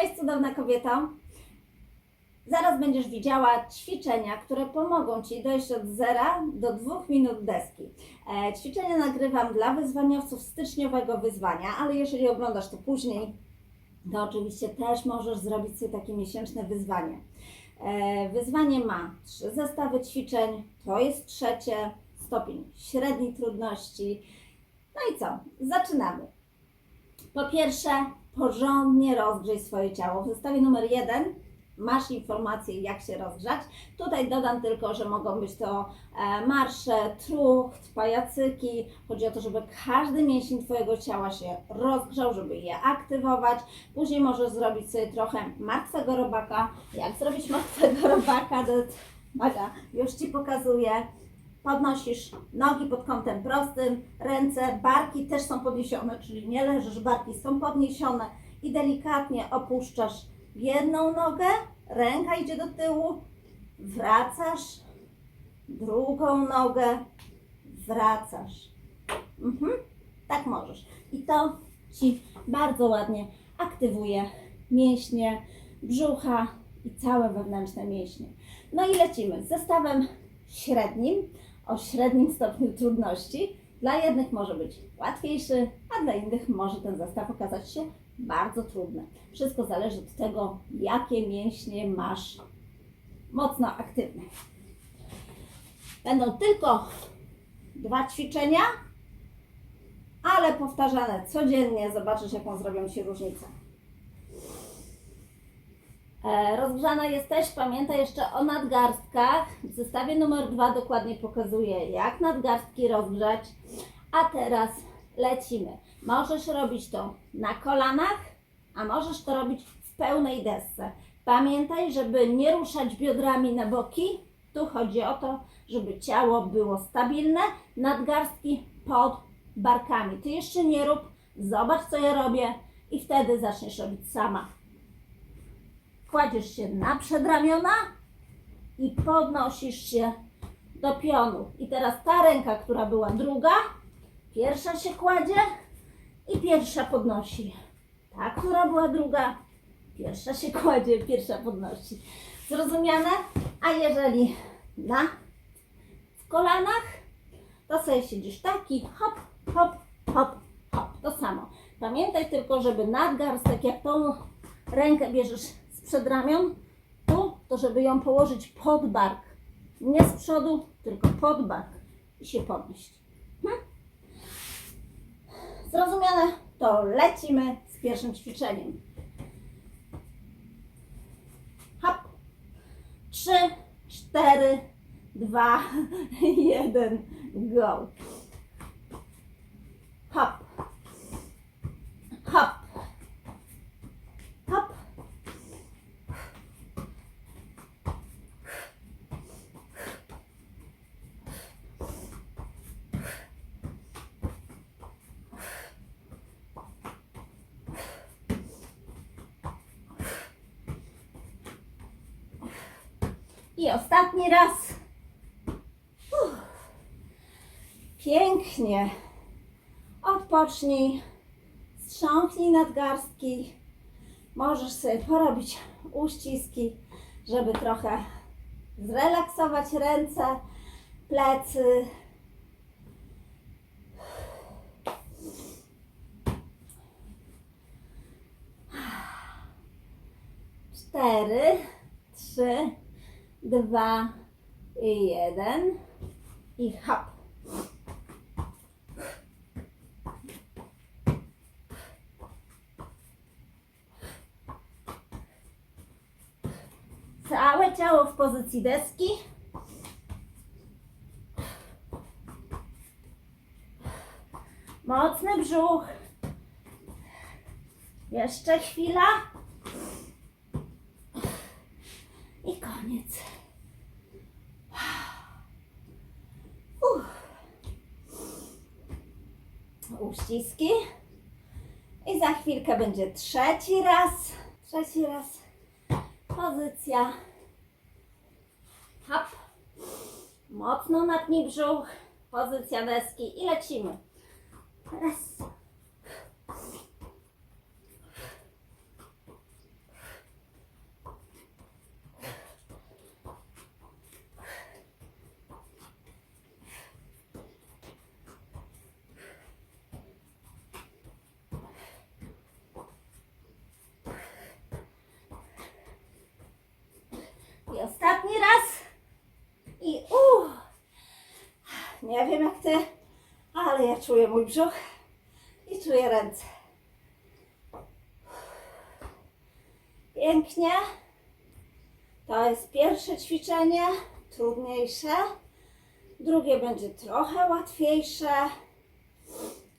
Cześć cudowna kobieto. Zaraz będziesz widziała ćwiczenia, które pomogą Ci dojść od zera do dwóch minut deski. E, ćwiczenia nagrywam dla wyzwaniowców styczniowego wyzwania, ale jeżeli oglądasz to później, to oczywiście też możesz zrobić sobie takie miesięczne wyzwanie. E, wyzwanie ma trzy zestawy ćwiczeń, to jest trzecie, stopień średniej trudności. No i co? Zaczynamy. Po pierwsze, porządnie rozgrzej swoje ciało. W zestawie numer jeden masz informację, jak się rozgrzać. Tutaj dodam tylko, że mogą być to e, marsze, trucht, pajacyki. Chodzi o to, żeby każdy mięsień Twojego ciała się rozgrzał, żeby je aktywować. Później możesz zrobić sobie trochę martwego robaka. Jak zrobić martwego robaka? Maga, już Ci pokazuję. Podnosisz nogi pod kątem prostym, ręce, barki też są podniesione, czyli nie leżysz, barki są podniesione i delikatnie opuszczasz jedną nogę, ręka idzie do tyłu, wracasz, drugą nogę, wracasz. Mhm, tak możesz. I to Ci bardzo ładnie aktywuje mięśnie brzucha i całe wewnętrzne mięśnie. No i lecimy z zestawem średnim, o średnim stopniu trudności. Dla jednych może być łatwiejszy, a dla innych może ten zestaw okazać się bardzo trudny. Wszystko zależy od tego, jakie mięśnie masz mocno aktywne. Będą tylko dwa ćwiczenia, ale powtarzane codziennie. Zobaczysz, jaką zrobią Ci różnicę. E, Rozgrzana jesteś, pamiętaj jeszcze o nadgarstkach. W zestawie numer dwa dokładnie pokazuję, jak nadgarstki rozgrzać. A teraz lecimy. Możesz robić to na kolanach, a możesz to robić w pełnej desce. Pamiętaj, żeby nie ruszać biodrami na boki. Tu chodzi o to, żeby ciało było stabilne, nadgarstki pod barkami. Ty jeszcze nie rób, zobacz co ja robię i wtedy zaczniesz robić sama kładziesz się na przedramiona i podnosisz się do pionu. I teraz ta ręka, która była druga, pierwsza się kładzie i pierwsza podnosi. Ta, która była druga, pierwsza się kładzie, pierwsza podnosi. Zrozumiane? A jeżeli na w kolanach, to sobie siedzisz taki, hop, hop, hop, hop. To samo. Pamiętaj tylko, żeby nadgarstek, jak tą rękę bierzesz przedramion, tu, to żeby ją położyć pod bark. Nie z przodu, tylko pod bark i się podnieść. Hm? Zrozumiane? To lecimy z pierwszym ćwiczeniem. Hop. Trzy, cztery, dwa, jeden, go. Hop. Hop. Hop. I ostatni raz. Pięknie. Odpocznij. Strząknij nadgarstki. Możesz sobie porobić uściski, żeby trochę zrelaksować ręce, plecy. Cztery, trzy, dwa, jeden i hop. Całe ciało w pozycji deski. Mocny brzuch. Jeszcze chwila. I koniec. Uff. Uściski. I za chwilkę będzie trzeci raz. Trzeci raz. Pozycja. Hop. Mocno napnij brzuch. Pozycja deski i lecimy. Raz. Nie wiem jak ty, ale ja czuję mój brzuch i czuję ręce. Pięknie. To jest pierwsze ćwiczenie, trudniejsze. Drugie będzie trochę łatwiejsze,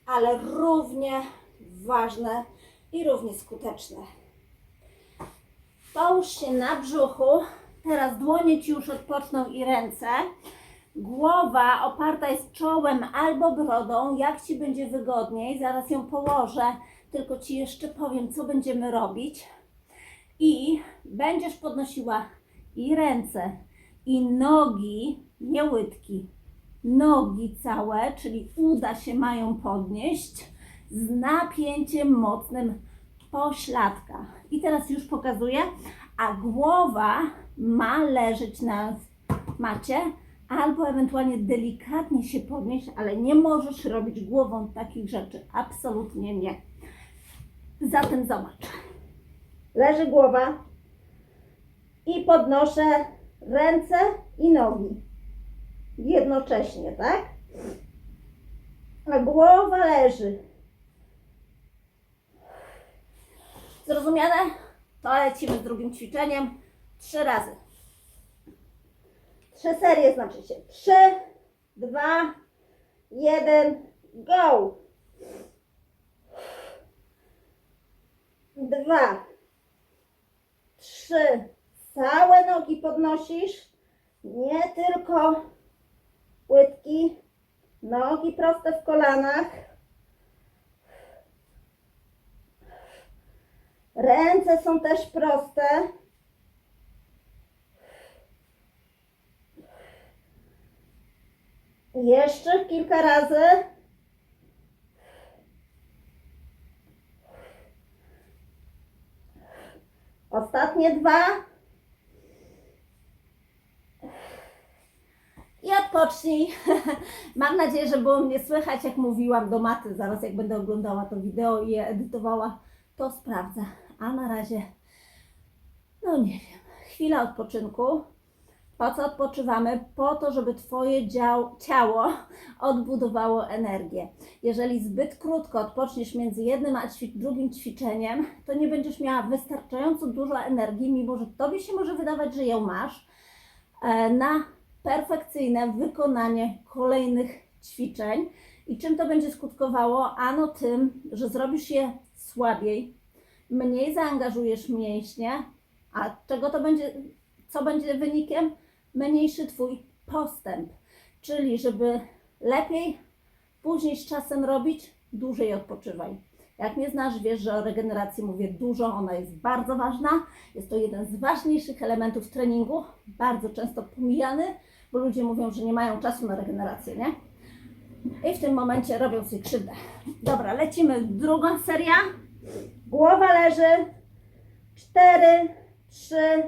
ale równie ważne i równie skuteczne. Połóż się na brzuchu. Teraz dłonie Ci już odpoczną i ręce. Głowa oparta jest czołem albo brodą, jak Ci będzie wygodniej. Zaraz ją położę, tylko Ci jeszcze powiem, co będziemy robić. I będziesz podnosiła i ręce, i nogi, nie łydki, nogi całe, czyli uda się mają podnieść z napięciem mocnym pośladka. I teraz już pokazuję, a głowa ma leżeć na macie, albo ewentualnie delikatnie się podnieść, ale nie możesz robić głową takich rzeczy. Absolutnie nie. Zatem zobacz. Leży głowa i podnoszę ręce i nogi jednocześnie, tak? A głowa leży. Zrozumiane? To lecimy z drugim ćwiczeniem. Trzy razy. Trzy serie znaczy się. Trzy, dwa, jeden, go! Dwa, trzy. Całe nogi podnosisz. Nie tylko łydki. Nogi proste w kolanach. Ręce są też proste. Jeszcze kilka razy. Ostatnie dwa. I odpocznij. Mam nadzieję, że było mnie słychać, jak mówiłam do maty. Zaraz, jak będę oglądała to wideo i je edytowała, to sprawdzę. A na razie, no nie wiem, chwila odpoczynku. Po co odpoczywamy? Po to, żeby Twoje dział, ciało odbudowało energię. Jeżeli zbyt krótko odpoczniesz między jednym a ćwi- drugim ćwiczeniem, to nie będziesz miała wystarczająco dużo energii, mimo że Tobie się może wydawać, że ją masz, e, na perfekcyjne wykonanie kolejnych ćwiczeń. I czym to będzie skutkowało? Ano tym, że zrobisz je słabiej, mniej zaangażujesz mięśnie, a czego to będzie, co będzie wynikiem? Mniejszy Twój postęp. Czyli, żeby lepiej później z czasem robić, dłużej odpoczywaj. Jak mnie znasz, wiesz, że o regeneracji mówię dużo, ona jest bardzo ważna. Jest to jeden z ważniejszych elementów treningu, bardzo często pomijany, bo ludzie mówią, że nie mają czasu na regenerację, nie? I w tym momencie robią sobie krzywdę. Dobra, lecimy. Drugą seria. Głowa leży. Cztery, trzy,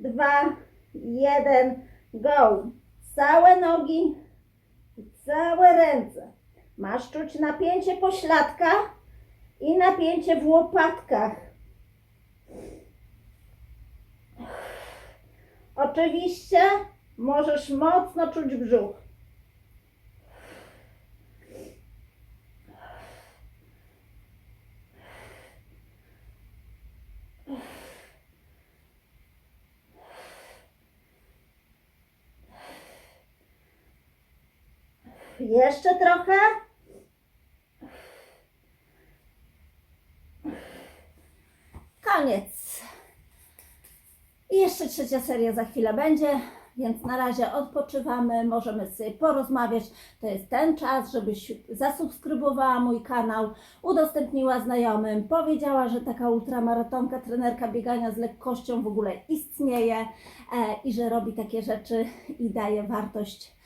dwa, jeden, go. Całe nogi, całe ręce. Masz czuć napięcie pośladka i napięcie w łopatkach. Oczywiście możesz mocno czuć brzuch. Jeszcze trochę. Koniec. I jeszcze trzecia seria za chwilę będzie, więc na razie odpoczywamy, możemy sobie porozmawiać. To jest ten czas, żebyś zasubskrybowała mój kanał, udostępniła znajomym, powiedziała, że taka ultramaratonka, trenerka biegania z lekkością w ogóle istnieje e, i że robi takie rzeczy i daje wartość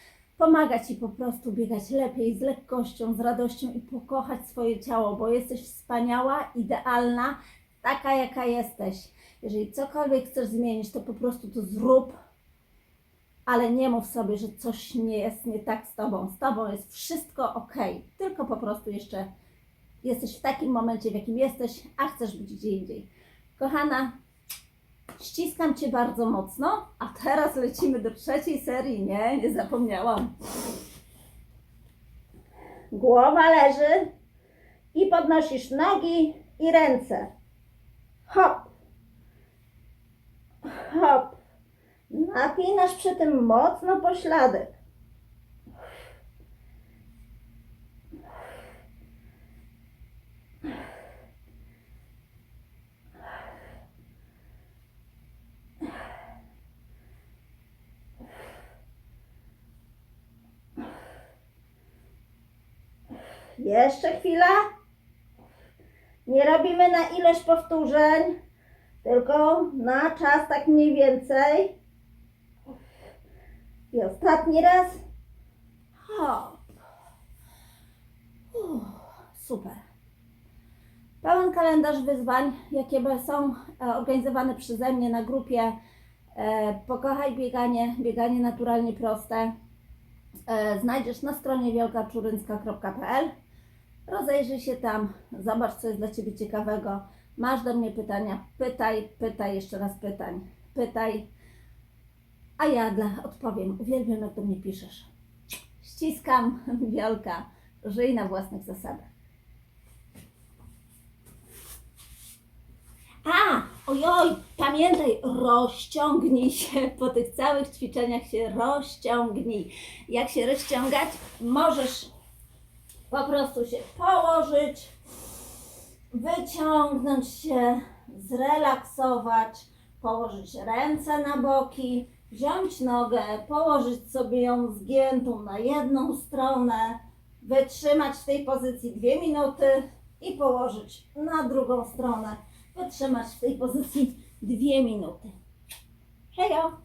pomaga Ci po prostu biegać lepiej, z lekkością, z radością i pokochać swoje ciało, bo jesteś wspaniała, idealna, taka jaka jesteś. Jeżeli cokolwiek chcesz zmienić, to po prostu to zrób, ale nie mów sobie, że coś nie jest nie tak z Tobą. Z Tobą jest wszystko ok, tylko po prostu jeszcze jesteś w takim momencie, w jakim jesteś, a chcesz być gdzie indziej. Kochana, ściskam Cię bardzo mocno, a teraz lecimy do trzeciej serii. Nie, nie zapomniałam. głowa leży i podnosisz nogi i ręce. Hop, hop. Napinasz przy tym mocno pośladek. Jeszcze chwila. Nie robimy na ilość powtórzeń, tylko na czas tak mniej więcej. I ostatni raz. Hop. Uff, super. Pełen kalendarz wyzwań, jakie są e, organizowane przeze mnie na grupie e, Pokochaj bieganie, bieganie naturalnie proste. E, znajdziesz na stronie wielkaczurynska.pl. Rozejrzyj się tam, zobacz, co jest dla Ciebie ciekawego. Masz do mnie pytania, pytaj, pytaj, jeszcze raz pytań, pytaj, a ja dla, odpowiem. Uwielbiam, jak do mnie piszesz. Ściskam, Wiolka, żyj na własnych zasadach. A, ojoj, pamiętaj, rozciągnij się po tych całych ćwiczeniach się rozciągnij. Jak się rozciągać? Możesz po prostu się położyć, wyciągnąć się, zrelaksować, położyć ręce na boki, wziąć nogę, położyć sobie ją zgiętą na jedną stronę, wytrzymać w tej pozycji dwie minuty i położyć na drugą stronę, wytrzymać w tej pozycji dwie minuty. Hejo!